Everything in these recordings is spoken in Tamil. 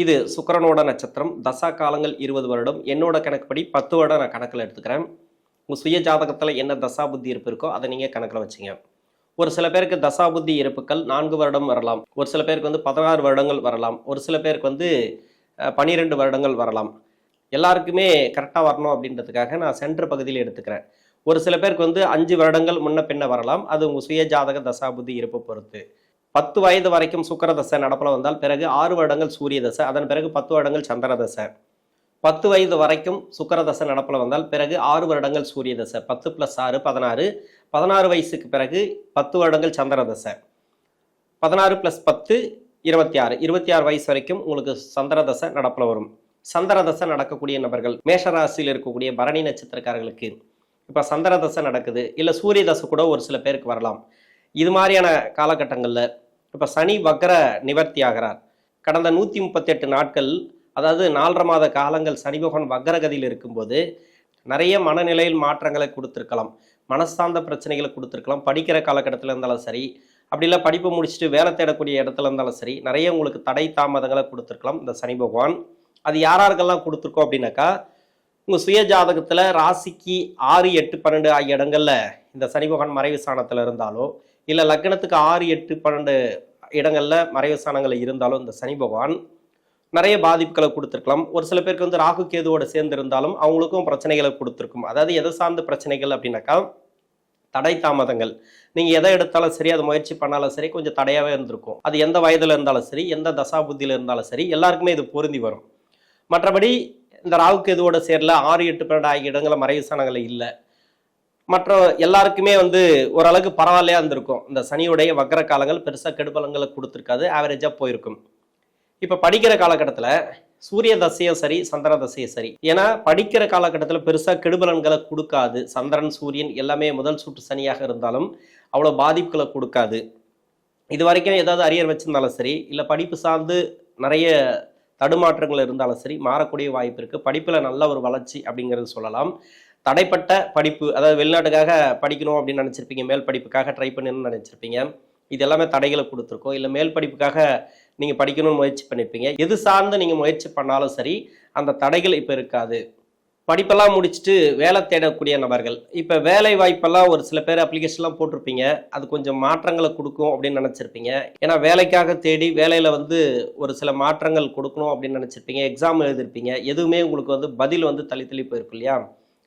இது சுக்கரனோட நட்சத்திரம். தசா காலங்கள் இருபது வருடம். என்னோட கணக்குப்படி பத்து வருடம் நான் கணக்கில் எடுத்துக்கிறேன். உங்கள் சுய ஜாதகத்தில் என்ன தசா புத்தி இருப்பு இருக்கோ அதை நீங்கள் கணக்கில் வச்சுங்க. ஒரு சில பேருக்கு தசா புத்தி இருப்புகள் நான்கு வருடம் வரலாம். ஒரு சில பேருக்கு வந்து பதினாறு வருடங்கள் வரலாம். ஒரு சில பேருக்கு வந்து பனிரெண்டு பன்னிரெண்டு வருடங்கள் வரலாம். எல்லாருக்குமே கரெக்டாக வரணும் அப்படின்றதுக்காக நான் சென்டர் பகுதியில் எடுத்துக்கிறேன். ஒரு சில பேருக்கு வந்து அஞ்சு வருடங்கள் முன்ன பின்ன வரலாம். அது உங்கள் சுய ஜாதக தசா புத்தி இருப்பை பொறுத்து. பத்து வயது வரைக்கும் சுக்கரதசை நடப்பில் வந்தால் பிறகு ஆறு வருடங்கள் சூரிய தசை அதன் பிறகு பத்து வருடங்கள் சந்திர தசை பத்து வயது வரைக்கும் சுக்கரதசை நடப்பில் வந்தால் பிறகு ஆறு வருடங்கள் சூரிய தசை பத்து ப்ளஸ் ஆறு பதினாறு. பதினாறு வயசுக்கு பிறகு பத்து வருடங்கள் சந்திர தசை பதினாறு ப்ளஸ் பத்து இருபத்தி ஆறு. இருபத்தி ஆறு வயசு வரைக்கும் உங்களுக்கு சந்திர தசை நடப்பில் வரும். சந்திர தசை நடக்கக்கூடிய நபர்கள் மேஷராசியில் இருக்கக்கூடிய பரணி நட்சத்திரக்காரர்களுக்கு இப்போ சந்திர தசை நடக்குது இல்லை சூரிய தசை கூட ஒரு சில பேருக்கு வரலாம். இது மாதிரியான காலகட்டங்களில் இப்போ சனி வக்கர நிவர்த்தி ஆகிறார் கடந்த நூற்றி முப்பத்தெட்டு நாட்கள் அதாவது நாலரை மாத காலங்கள் சனி பகவான் வக்கரகதியில் இருக்கும்போது நிறைய மனநிலையில் மாற்றங்களை கொடுத்துருக்கலாம். மனசார்ந்த பிரச்சனைகளை கொடுத்துருக்கலாம். படிக்கிற காலகட்டத்தில் இருந்தாலும் சரி அப்படி இல்லை படிப்பு முடிச்சுட்டு வேலை தேடக்கூடிய இடத்துல இருந்தாலும் சரி நிறைய உங்களுக்கு தடை தாமதங்களை கொடுத்துருக்கலாம் இந்த சனி பகவான். அது யாராருக்கெல்லாம் கொடுத்துருக்கோம் அப்படின்னாக்கா உங்கள் சுய ஜாதகத்தில் ராசிக்கு ஆறு எட்டு பன்னெண்டு ஆகிய இடங்களில் இந்த சனி பகவான் மறைவு ஸ்தானத்தில் இருந்தாலோ இல்லை லக்னத்துக்கு ஆறு எட்டு பன்னெண்டு இடங்களில் மறைவு ஸ்தானங்கள் இருந்தாலும் இந்த சனி பகவான் நிறைய பாதிப்புகளை கொடுத்துருக்கலாம். ஒரு சில பேருக்கு வந்து ராகு கேதுவோட சேர்ந்து இருந்தாலும் அவங்களுக்கும் பிரச்சனைகளை கொடுத்துருக்கும். அதாவது எதை சார்ந்த பிரச்சனைகள் அப்படின்னாக்கா தடை தாமதங்கள். நீங்கள் எதை எடுத்தாலும் சரி அது முயற்சி பண்ணாலும் சரி கொஞ்சம் தடையாகவே இருந்திருக்கும். அது எந்த வயதில் இருந்தாலும் சரி எந்த தசா புத்தியில் இருந்தாலும் சரி எல்லாருக்குமே இது பொருந்தி வரும். மற்றபடி இந்த ராவுக்கு எதுவோட சேரல ஆறு எட்டு பன்னெண்டு ஆகிய இடங்கள மறைவு ஸ்தானங்கள் இல்லை. மற்ற எல்லாருக்குமே வந்து ஓரளவுக்கு பரவாயில்லையா இருந்திருக்கும். இந்த சனியுடைய வக்கர காலங்கள் பெருசாக கெடுபலங்களை கொடுத்துருக்காது ஆவரேஜாக போயிருக்கும். இப்போ படிக்கிற காலகட்டத்தில் சூரிய தசையும் சரி சந்திர தசையும் சரி. ஏன்னா படிக்கிற காலகட்டத்தில் பெருசாக கெடுபலன்களை கொடுக்காது. சந்திரன் சூரியன் எல்லாமே முதல் சுற்று சனியாக இருந்தாலும் அவ்வளோ பாதிப்புகளை கொடுக்காது. இது வரைக்கும் ஏதாவது அரியர் வச்சிருந்தாலும் சரி இல்லை படிப்பு சார்ந்து நிறைய தடுமாற்றங்கள் இருந்தாலும் சரி மாறக்கூடிய வாய்ப்பு இருக்குது படிப்பில் நல்ல ஒரு வளர்ச்சி அப்படிங்கிறது சொல்லலாம். தடைப்பட்ட படிப்பு அதாவது வெளிநாட்டுக்காக படிக்கணும் அப்படின்னு நினச்சிருப்பீங்க மேல் படிப்புக்காக ட்ரை பண்ணணும்னு நினச்சிருப்பீங்க. இது எல்லாமே தடைகளை கொடுத்துருக்கோம். இல்லை மேல் படிப்புக்காக நீங்கள் படிக்கணும்னு முயற்சி பண்ணியிருப்பீங்க எது சார்ந்து நீங்கள் முயற்சி பண்ணாலும் சரி அந்த தடைகள் இப்போ இருக்காது. படிப்பெல்லாம் முடிச்சுட்டு வேலை தேடக்கூடிய நபர்கள். இப்போ வேலை வாய்ப்பெல்லாம் ஒரு சில பேர் அப்ளிகேஷன்லாம் போட்டிருப்பீங்க. அது கொஞ்சம் மாற்றங்களை கொடுக்கும் அப்படின்னு நினச்சிருப்பீங்க. ஏன்னா வேலைக்காக தேடி வேலையில் வந்து ஒரு சில மாற்றங்கள் கொடுக்கணும் அப்படின்னு நினச்சிருப்பீங்க. எக்ஸாம் எழுதிருப்பீங்க. எதுவுமே உங்களுக்கு வந்து பதில் வந்து தள்ளி தள்ளி போயிருக்கும் இல்லையா?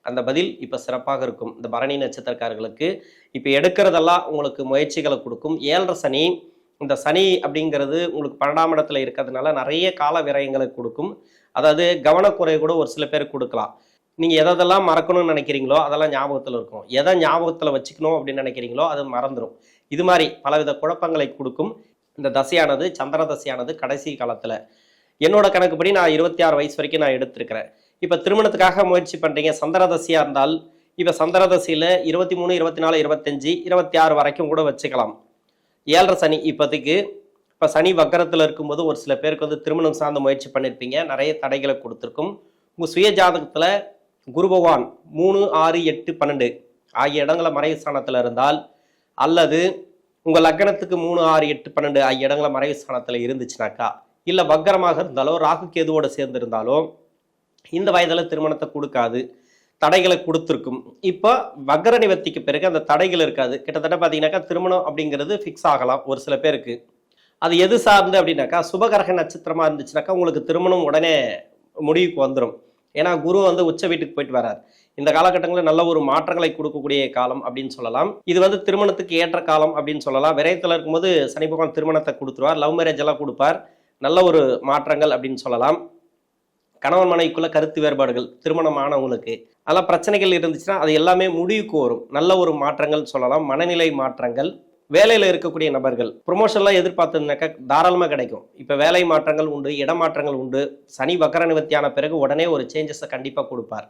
அந்த பதில் இப்போ சிறப்பாக இருக்கும். இந்த பரணி நட்சத்திரக்காரர்களுக்கு. இப்போ எடுக்கிறதெல்லாம் உங்களுக்கு முயற்சிகளை கொடுக்கும். ஏழரை சனி இந்த சனி அப்படிங்கிறது உங்களுக்கு பன்னெண்டாம் இடத்துல இருக்கிறதுனால நிறைய கால விரயங்களை கொடுக்கும். அதாவது கவனக்குறை கூட ஒரு சில பேருக்கு கொடுக்கலாம். நீங்கள் எதெல்லாம் மறக்கணும்னு நினைக்கிறீங்களோ அதெல்லாம் ஞாபகத்தில் இருக்கும். எதை ஞாபகத்தில் வச்சுக்கணும் அப்படின்னு நினைக்கிறீங்களோ அது மறந்துடும் இது மாதிரி பலவித குழப்பங்களை கொடுக்கும். இந்த தசையானது சந்திர தசையானது கடைசி காலத்தில். என்னோட கணக்குப்படி நான் இருபத்தி ஆறு வயசு வரைக்கும் நான் எடுத்திருக்கிறேன். இப்போ திருமணத்துக்காக முயற்சி பண்ணுறீங்க சந்திர தசையாக இருந்தால் இப்போ சந்திர தசையில் இருபத்தி மூணு இருபத்தி நாலு இருபத்தஞ்சி இருபத்தி ஆறு வரைக்கும் கூட வச்சுக்கலாம். ஏழரை சனி இப்போதைக்கு இப்போ சனி வக்கரத்தில் இருக்கும்போது ஒரு சில பேருக்கு வந்து திருமணம் சார்ந்த முயற்சி பண்ணியிருப்பீங்க. நிறைய தடைகளை கொடுத்துருக்கும். உங்கள் சுய ஜாதகத்தில் குரு பகவான் மூணு ஆறு எட்டு பன்னெண்டு ஆகிய இடங்கள மறைவு ஸ்தானத்தில் இருந்தால் அல்லது உங்கள் லக்னத்துக்கு மூணு ஆறு எட்டு பன்னெண்டு ஆகிய இடங்கள மறைவு ஸ்தானத்தில் இருந்துச்சுனாக்கா இல்லை வக்கரமாக இருந்தாலோ ராகு கேதுவோடு சேர்ந்திருந்தாலோ இந்த வயதில் திருமணத்தை கொடுக்காது. தடைகளை கொடுத்துருக்கும். இப்போ வக்கர நிவர்த்திக்கு பிறகு அந்த தடைகள் இருக்காது. கிட்டத்தட்ட பார்த்தீங்கன்னாக்கா திருமணம் அப்படிங்கிறது ஃபிக்ஸ் ஆகலாம் ஒரு சில பேருக்கு. அது எது சார்ந்து அப்படின்னாக்கா சுபகரக நட்சத்திரமாக இருந்துச்சுனாக்கா உங்களுக்கு திருமணம் உடனே முடிவுக்கு வந்துடும் ஏன்னா குரு வந்து உச்ச வீட்டுக்கு போயிட்டு வரார். இந்த காலகட்டங்களில் நல்ல ஒரு மாற்றங்களை கொடுக்கக்கூடிய காலம் அப்படின்னு சொல்லலாம். இது வந்து திருமணத்துக்கு ஏற்ற காலம் அப்படின்னு சொல்லலாம். விரயத்தில் இருக்கும்போது சனி பகவான் திருமணத்தை கொடுத்துருவார். லவ் மேரேஜ் எல்லாம் கொடுப்பார். நல்ல ஒரு மாற்றங்கள் அப்படின்னு சொல்லலாம். கணவன் மனைவிக்குள்ள கருத்து வேறுபாடுகள் திருமணமானவங்களுக்கு அதெல்லாம் பிரச்சனைகள் இருந்துச்சுன்னா அது எல்லாமே முடிவுக்கு வரும். நல்ல ஒரு மாற்றங்கள் சொல்லலாம். மனநிலை மாற்றங்கள். வேலையில் இருக்கக்கூடிய நபர்கள். ப்ரொமோஷன்லாம் எதிர்பார்த்ததுனாக்கா தாராளமாக கிடைக்கும். இப்போ வேலை மாற்றங்கள் உண்டு இடமாற்றங்கள் உண்டு. சனி வக்கர நிவர்த்தியான பிறகு உடனே ஒரு சேஞ்சஸை கண்டிப்பாக கொடுப்பார்.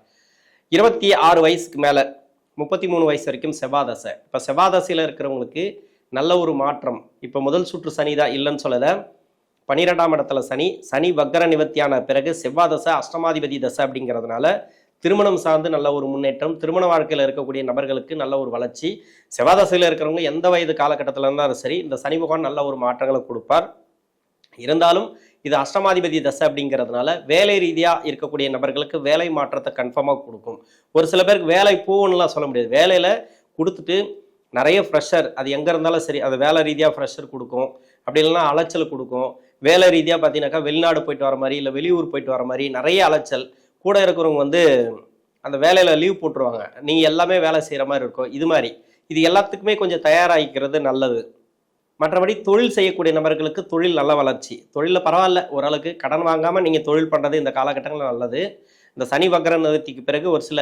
இருபத்தி ஆறு வயசுக்கு மேலே முப்பத்தி மூணு வயசு வரைக்கும் செவ்வாதசை. இப்போ செவ்வாதசையில் இருக்கிறவங்களுக்கு நல்ல ஒரு மாற்றம். இப்போ முதல் சுற்று சனி தான் இல்லைன்னு சொல்லலை. பன்னிரெண்டாம் இடத்துல சனி. சனி வக்கர நிவர்த்தியான பிறகு செவ்வாதசை அஷ்டமாதிபதி தசை அப்படிங்கிறதுனால திருமணம் சார்ந்து நல்ல ஒரு முன்னேற்றம் திருமண வாழ்க்கையில் இருக்கக்கூடிய நபர்களுக்கு நல்ல ஒரு வளர்ச்சி. செவ்வாதசையில் இருக்கிறவங்க எந்த வயது காலகட்டத்தில் இருந்தாலும் சரி இந்த சனி பகவான் நல்ல ஒரு மாற்றங்களை கொடுப்பார். இருந்தாலும் இது அஷ்டமாதிபதி தசை அப்படிங்கிறதுனால வேலை ரீதியாக இருக்கக்கூடிய நபர்களுக்கு வேலை மாற்றத்தை கன்ஃபார்மாக கொடுக்கும். ஒரு சில பேருக்கு வேலை போகணும்லாம் சொல்ல முடியாது. வேலையில் கொடுத்துட்டு நிறைய ஃப்ரெஷர் அது எங்கே இருந்தாலும் சரி அது வேலை ரீதியாக ஃப்ரெஷர் கொடுக்கும். அப்படி இல்லைன்னா அலைச்சல் கொடுக்கும். வேலை ரீதியாக பார்த்தீங்கன்னாக்கா வெளிநாடு போயிட்டு வர மாதிரி இல்லை வெளியூர் போயிட்டு வர மாதிரி நிறைய அலைச்சல். கூட இருக்கிறவங்க வந்து அந்த வேலையில் லீவ் போட்டுருவாங்க. நீங்கள் எல்லாமே வேலை செய்கிற மாதிரி இருக்கும். இது மாதிரி. இது எல்லாத்துக்குமே கொஞ்சம் தயாராகிக்கிறது நல்லது. மற்றபடி தொழில் செய்யக்கூடிய நபர்களுக்கு தொழில் நல்ல வளர்ச்சி. தொழிலில் பரவாயில்ல. ஓரளவுக்கு கடன் வாங்காமல் நீங்கள் தொழில் பண்ணுறது இந்த காலகட்டங்களில் நல்லது. இந்த சனி வக்கர நிறுத்திக்கு பிறகு ஒரு சில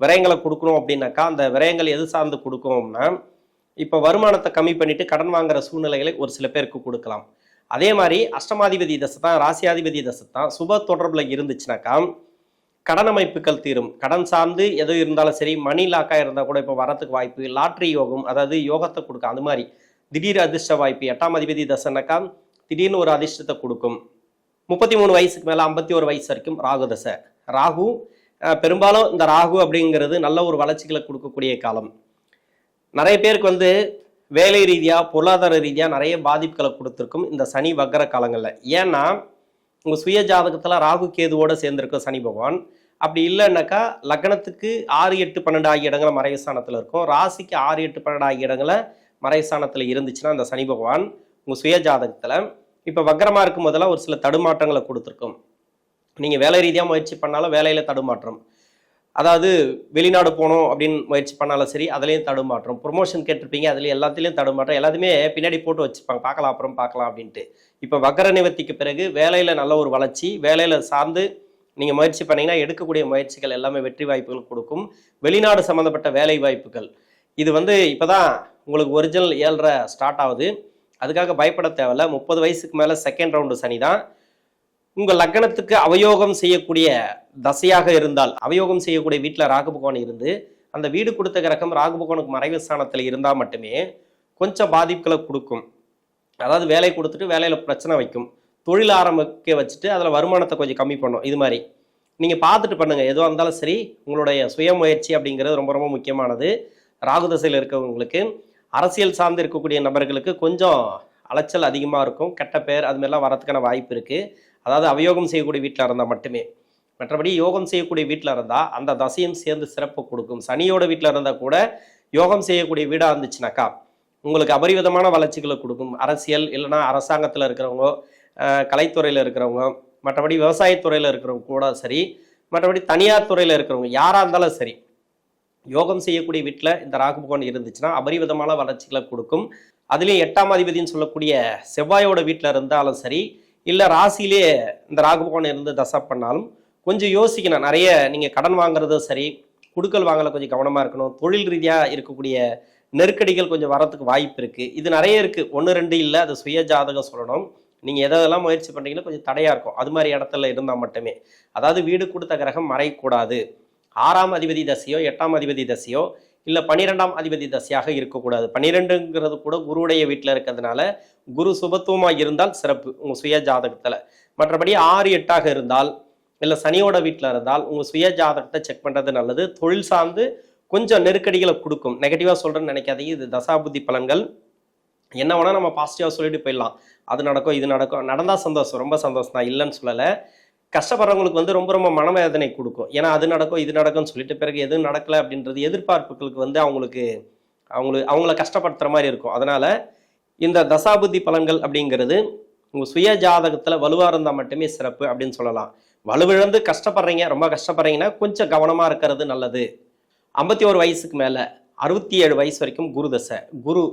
விரயங்களை கொடுக்கணும் அப்படின்னாக்கா அந்த விரயங்கள் எது சார்ந்து கொடுக்கணும்னா இப்போ வருமானத்தை கம்மி பண்ணிட்டு கடன் வாங்குற சூழ்நிலைகளை ஒரு சில பேருக்கு கொடுக்கலாம். அதே மாதிரி அஷ்டமாதிபதி தசை தான் ராசியாதிபதி தசை தான். சுப தொடர்பில் இருந்துச்சுனாக்கா கடன் அமைப்புகள் தீரும். கடன் சார்ந்து எது இருந்தாலும் சரி மணி லாக்காக இருந்தால் கூட இப்போ வரத்துக்கு வாய்ப்பு லாட்ரி யோகம் அதாவது யோகத்தை கொடுக்கும். அது மாதிரி திடீர் அதிர்ஷ்ட வாய்ப்பு எட்டாம் அதிபதி தசைனாக்கா திடீர்னு ஒரு அதிர்ஷ்டத்தை கொடுக்கும். முப்பத்தி மூணு வயசுக்கு மேலே ஐம்பத்தி ஒரு வயசு வரைக்கும் ராகு தசை. ராகு பெரும்பாலும் இந்த ராகு அப்படிங்கிறது நல்ல ஒரு வளர்ச்சிகளை கொடுக்கக்கூடிய காலம். நிறைய பேருக்கு வந்து வேலை ரீதியாக பொருளாதார ரீதியாக நிறைய பாதிப்புகளை கொடுத்துருக்கும் இந்த சனி வக்கர காலங்களில். ஏன்னா உங்கள் சுய ஜாதகத்தில் ராகு கேதுவோடு சேர்ந்துருக்கும் சனி பகவான். அப்படி இல்லைன்னாக்கா லக்னத்துக்கு ஆறு எட்டு பன்னெண்டு ஆகிய இடங்களை மறைவுஸ்தானத்தில் இருக்கும். ராசிக்கு ஆறு எட்டு பன்னெண்டு ஆகிய இடங்களை மறைவுஸ்தானத்தில் இருந்துச்சுன்னா அந்த சனி பகவான் உங்கள் சுய ஜாதகத்தில் இப்போ வக்கரமாக இருக்கும் போதெல்லாம் ஒரு சில தடுமாற்றங்களை கொடுத்துருக்கும். நீங்கள் வேலை ரீதியாக முயற்சி பண்ணாலும் வேலையில் தடுமாற்றம். அதாவது வெளிநாடு போகணும் அப்படின்னு முயற்சி பண்ணாலும் சரி அதுலேயும் தடுமாற்றம். ப்ரொமோஷன் கேட்டிருப்பீங்க அதில் எல்லாத்துலேயும் தடுமாற்றம். எல்லாத்தையுமே பின்னாடி போட்டு வச்சுப்பாங்க. பார்க்கலாம் அப்புறம் பார்க்கலாம் அப்படின்ட்டு. இப்போ வக்கர நிவர்த்திக்கு பிறகு வேலையில் நல்ல ஒரு வளர்ச்சி வேலையில் சார்ந்து நீங்கள் முயற்சி பண்ணீங்கன்னா எடுக்கக்கூடிய முயற்சிகள் எல்லாமே வெற்றி வாய்ப்புகள் கொடுக்கும். வெளிநாடு சம்மந்தப்பட்ட வேலை வாய்ப்புகள். இது வந்து இப்போ தான் உங்களுக்கு ஒரிஜினல் ஏழரை ஸ்டார்ட் ஆகுது. அதுக்காக பயப்பட தேவையில்ல. முப்பது வயசுக்கு மேலே செகண்ட் ரவுண்டு சனி தான் உங்கள் லக்னத்துக்கு அவயோகம் செய்யக்கூடிய தசையாக இருந்தால் அவயோகம் செய்யக்கூடிய வீட்டில் ராகு பகவான் இருந்து அந்த வீடு கொடுத்த கிரகம் ராகு பகவானுக்கு மறைவு ஸ்தானத்தில் இருந்தால் மட்டுமே கொஞ்சம் பாதிப்புகளை கொடுக்கும். அதாவது வேலை கொடுத்துட்டு வேலையில் பிரச்சனை வைக்கும். தொழில் ஆரம்பிக்க வச்சுட்டு அதில் வருமானத்தை கொஞ்சம் கம்மி பண்ணும். இது மாதிரி. நீங்கள் பார்த்துட்டு பண்ணுங்கள் எதுவாக இருந்தாலும் சரி உங்களுடைய சுய முயற்சி அப்படிங்கிறது ரொம்ப ரொம்ப முக்கியமானது. ராகு தசையில் இருக்கவங்களுக்கு அரசியல் சார்ந்து இருக்கக்கூடிய நபர்களுக்கு கொஞ்சம் அலைச்சல் அதிகமாக இருக்கும். கெட்ட பேர் அது மாதிரிலாம் வரதுக்கான வாய்ப்பு இருக்குது அதாவது அவயோகம் செய்யக்கூடிய வீட்டில் இருந்தால் மட்டுமே. மற்றபடி யோகம் செய்யக்கூடிய வீட்டில் இருந்தால் அந்த தசையும் சேர்ந்து சிறப்பு கொடுக்கும். சனியோட வீட்டில் இருந்தால் கூட யோகம் செய்யக்கூடிய வீடாக இருந்துச்சுனாக்கா உங்களுக்கு அபரிவிதமான வளர்ச்சிகளை கொடுக்கும். அரசியல் இல்லைன்னா அரசாங்கத்தில் இருக்கிறவங்க கலைத்துறையில் இருக்கிறவங்க மற்றபடி விவசாயத்துறையில் இருக்கிறவங்க கூட சரி மற்றபடி தனியார் துறையில் இருக்கிறவங்க யாராக இருந்தாலும் சரி யோகம் செய்யக்கூடிய வீட்டில் இந்த ராகு பகவான் இருந்துச்சுன்னா அபரிவிதமான வளர்ச்சிகளை கொடுக்கும். அதுலேயும் எட்டாம் அதிபதினு சொல்லக்கூடிய செவ்வாயோட வீட்டில் இருந்தாலும் சரி இல்லை ராசியிலே இந்த ராகுபகவன் இருந்து தசை பண்ணாலும் கொஞ்சம் யோசிக்கணும். நிறைய நீங்கள் கடன் வாங்குறதும் சரி குடுக்கல் வாங்கல கொஞ்சம் கவனமாக இருக்கணும். தொழில் ரீதியாக இருக்கக்கூடிய நெருக்கடிகள் கொஞ்சம் வரத்துக்கு வாய்ப்பு இருக்குது இது நிறைய இருக்குது ஒன்று ரெண்டு இல்லை அது சுய ஜாதகம் சொல்லணும். நீங்கள் எதெல்லாம் முயற்சி பண்ணுறீங்களோ கொஞ்சம் தடையாக இருக்கும். அது மாதிரி இடத்துல இருந்தால் மட்டுமே. அதாவது வீடு கொடுத்த கிரகம் மறையக்கூடாது. ஆறாம் அதிபதி தசையோ எட்டாம் அதிபதி தசையோ இல்லை பன்னிரெண்டாம் அதிபதி தசையாக இருக்கக்கூடாது. பன்னிரெண்டுங்கிறது கூட குருவுடைய வீட்டில் இருக்கிறதுனால குரு சுபத்துவமாக இருந்தால் சிறப்பு உங்கள் சுய ஜாதகத்தில். மற்றபடி ஆறு எட்டாக இருந்தால் இல்லை சனியோட வீட்டில் இருந்தால் உங்கள் சுய ஜாதகத்தை செக் பண்ணுறது நல்லது. தொழில் சார்ந்து கொஞ்சம் நெருக்கடிகளை கொடுக்கும். நெகட்டிவாக சொல்கிறேன்னு நினைக்காதீங்க. இது தசாபுத்தி பலன்கள். என்ன வேணால் நம்ம பாசிட்டிவாக சொல்லிட்டு போயிடலாம். அது நடக்கும் இது நடக்கும். நடந்தால் சந்தோஷம். ரொம்ப சந்தோஷம். தான் இல்லைன்னு சொல்லலை. கஷ்டப்படுறவங்களுக்கு வந்து ரொம்ப ரொம்ப மனவேதனை கொடுக்கும். ஏன்னா அது நடக்கும் இது நடக்கும்னு சொல்லிட்டு பிறகு எதுவும் நடக்கலை அப்படின்றது எதிர்பார்ப்புகளுக்கு வந்து அவங்களுக்கு அவங்களுக்கு அவங்கள கஷ்டப்படுத்துகிற மாதிரி இருக்கும். அதனால் இந்த தசாபுத்தி பலன்கள் அப்படிங்கிறது உங்கள் சுய ஜாதகத்தில் வலுவாக இருந்தால் மட்டுமே சிறப்பு அப்படின்னு சொல்லலாம். வலுவிழந்து கஷ்டப்படுறீங்க ரொம்ப கஷ்டப்படுறீங்கன்னா கொஞ்சம் கவனமாக இருக்கிறது நல்லது. ஐம்பத்தி ஒரு வயசுக்கு மேலே அறுபத்தி ஏழு வயசு வரைக்கும் குரு தசை. குரு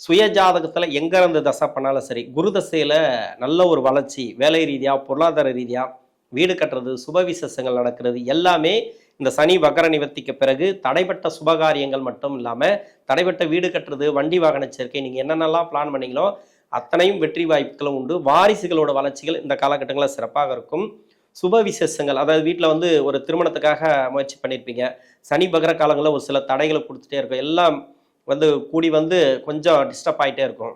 சுய ஜாதகத்தில் எங்கே இருந்து தசை பண்ணாலும் சரி குரு தசையில் நல்ல ஒரு வளர்ச்சி வேலை ரீதியாக பொருளாதார ரீதியாக வீடு கட்டுறது சுப விசேஷங்கள் நடக்கிறது எல்லாமே இந்த சனி வக்கர நிவர்த்திக்கு பிறகு தடைப்பட்ட சுபகாரியங்கள் மட்டும் இல்லாமல் தடைப்பட்ட வீடு கட்டுறது வண்டி வாகன சேர்க்கை நீங்கள் என்னென்னலாம் பிளான் பண்ணீங்களோ அத்தனையும் வெற்றி வாய்ப்புகளும் உண்டு. வாரிசுகளோட வளர்ச்சிகள் இந்த காலகட்டங்களில் சிறப்பாக இருக்கும். சுப விசேஷங்கள் அதாவது வீட்டில் வந்து ஒரு திருமணத்துக்காக முயற்சி பண்ணியிருப்பீங்க சனி பகர காலங்களில் ஒரு சில தடைகளை கொடுத்துட்டே இருக்கும். எல்லாம் வந்து கூடி வந்து கொஞ்சம் டிஸ்டர்ப் ஆகிட்டே இருக்கும்.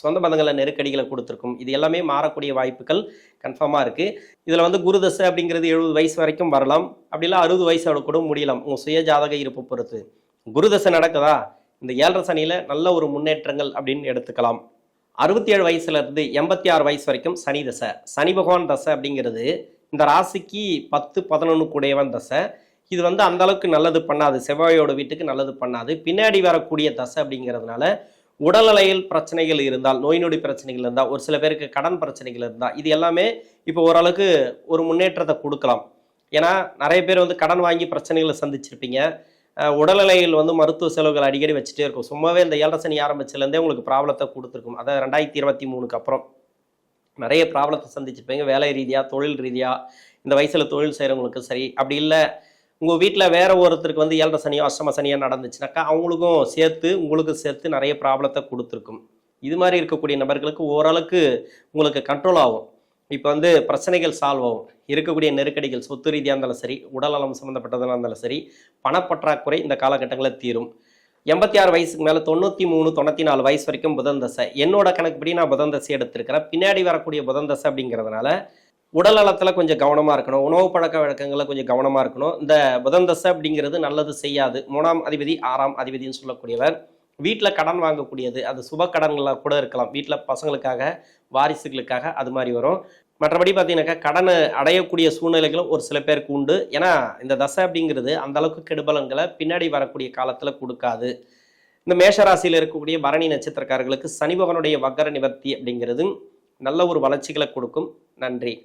சொந்த பந்தங்களில் நெருக்கடிகளை கொடுத்துருக்கும். இது எல்லாமே மாறக்கூடிய வாய்ப்புகள் கன்ஃபார்மாக இருக்குது இதில் வந்து குருதசை அப்படிங்கிறது எழுபது வயசு வரைக்கும் வரலாம். அப்படிலாம் அறுபது வயசோட கூட முடியலாம். உங்கள் சுய ஜாதக இருப்பு பொறுத்து. குருதசை நடக்குதா? இந்த ஏழரை சனியில் நல்ல ஒரு முன்னேற்றங்கள் அப்படின்னு எடுத்துக்கலாம். அறுபத்தி ஏழு வயசுலேருந்து எண்பத்தி ஆறு வயசு வரைக்கும் சனி தசை. சனி பகவான் தசை அப்படிங்கிறது இந்த ராசிக்கு பத்து பதினொன்று கூடையவன் தசை. இது வந்து அந்த அளவுக்கு நல்லது பண்ணாது. செவ்வாயோட வீட்டுக்கு நல்லது பண்ணாது. பின்னாடி வரக்கூடிய தசை அப்படிங்கிறதுனால உடல்நிலையில் பிரச்சனைகள் இருந்தால் நோய் நொடி பிரச்சனைகள் இருந்தால் ஒரு சில பேருக்கு கடன் பிரச்சனைகள் இருந்தால் இது எல்லாமே இப்போ ஓரளவுக்கு ஒரு முன்னேற்றத்தை கொடுக்கலாம். ஏன்னா நிறைய பேர் வந்து கடன் வாங்கி பிரச்சனைகளை சந்திச்சிருப்பீங்க. உடல்நிலையில் வந்து மருத்துவ செலவுகள் அடிக்கடி வச்சுட்டே இருக்கும். சும்மாவே இந்த ஏழரை சனி ஆரம்பிச்சதுலேருந்தே உங்களுக்கு ப்ராப்ளத்தை கொடுத்துருக்கும். அதாவது ரெண்டாயிரத்தி இருபத்தி மூணுக்கு அப்புறம் நிறைய ப்ராப்ளத்தை சந்திச்சிருப்பீங்க. வேலை ரீதியாக தொழில் ரீதியாக இந்த வயசில் தொழில் செய்கிறவங்களுக்கு சரி. அப்படி இல்லை உங்கள் வீட்டில் வேற ஒருத்தருக்கு வந்து ஏழரை சனியோ அஷ்டம சனியோ நடந்துச்சுனாக்கா அவங்களுக்கும் சேர்த்து உங்களுக்கும் சேர்த்து நிறைய ப்ராப்ளத்தை கொடுத்துருக்கும். இது மாதிரி இருக்கக்கூடிய நபர்களுக்கு ஓரளவுக்கு உங்களுக்கு கண்ட்ரோல் ஆகும். இப்போ வந்து பிரச்சனைகள் சால்வ் ஆகும். இருக்கக்கூடிய நெருக்கடிகள் சொத்து ரீதியாக இருந்தாலும் சரி உடல்நலம் சம்மந்தப்பட்டதாக இருந்தாலும் சரி பணப்பற்றாக்குறை இந்த காலகட்டங்களில் தீரும். எண்பத்தி ஆறு வயசுக்கு மேலே தொண்ணூற்றி மூணு தொண்ணூற்றி நாலு வயசு வரைக்கும் புதன் தசை. என்னோட கணக்குப்படி நான் புதன் தசை எடுத்திருக்கிறேன். பின்னாடி வரக்கூடிய புதன் தசை அப்படிங்கிறதுனால உடல் நலத்தில் கொஞ்சம் கவனமாக இருக்கணும். உணவு பழக்க வழக்கங்களில் கொஞ்சம் கவனமாக இருக்கணும். இந்த புதன் தசை அப்படிங்கிறது நல்லது செய்யாது. மூணாம் அதிபதி ஆறாம் அதிபதின்னு சொல்லக்கூடியவர். வீட்டில் கடன் வாங்கக்கூடியது. அது சுப கடன்களாக கூட இருக்கலாம். வீட்டில் பசங்களுக்காக வாரிசுகளுக்காக அது மாதிரி வரும். மற்றபடி பார்த்தீங்கன்னாக்கா கடனை அடையக்கூடிய சூழ்நிலைகளும் ஒரு சில பேருக்கு உண்டு. ஏன்னா இந்த தசை அப்படிங்கிறது அந்தளவுக்கு கெடுபலங்களை கெடுபலன்களை பின்னாடி வரக்கூடிய காலத்தில் கொடுக்காது. இந்த மேஷராசியில் இருக்கக்கூடிய பரணி நட்சத்திரக்காரர்களுக்கு சனி பகவனுடைய வக்கர நிவர்த்தி அப்படிங்கிறது நல்ல ஒரு வளர்ச்சிகளை கொடுக்கும். நன்றி.